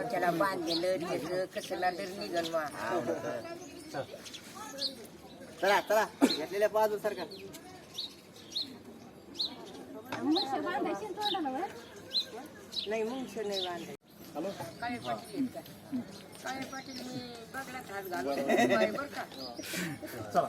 डोक्याला बांधलेलं त्याचं कसला तर निघन मा चला चला. घेतलेल्या बाजू सारखा नाही मुंगश नाही बांधायचं काय पाटील आहेत का? पाटील मी हात घालतो बाई बरं का?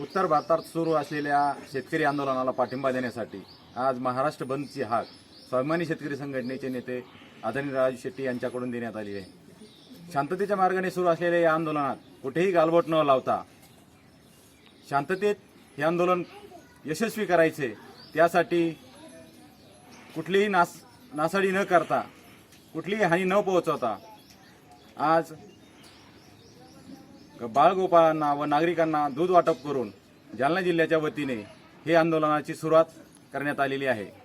उत्तर भारतात सुरू असलेल्या शेतकरी आंदोलनाला पाठिंबा देण्यासाठी आज महाराष्ट्र बंदची हाक स्वाभिमानी शेतकरी संघटनेचे नेते आदरणीय राजू शेट्टी यांच्याकडून देण्यात आली आहे. शांततेच्या मार्गाने सुरू असलेल्या या आंदोलनात कुठेही गालबोट न लावता शांततेत हे आंदोलन यशस्वी करायचे त्यासाठी कुठलीही नास नासाडी न करता कुठलीही हानी न पोहोचवता आज बाळगोपाळांना व नागरिकांना दूध वाटप करून जालना जिल्ह्याच्या वतीने हे आंदोलनाची सुरुवात करण्यात आलेली आहे.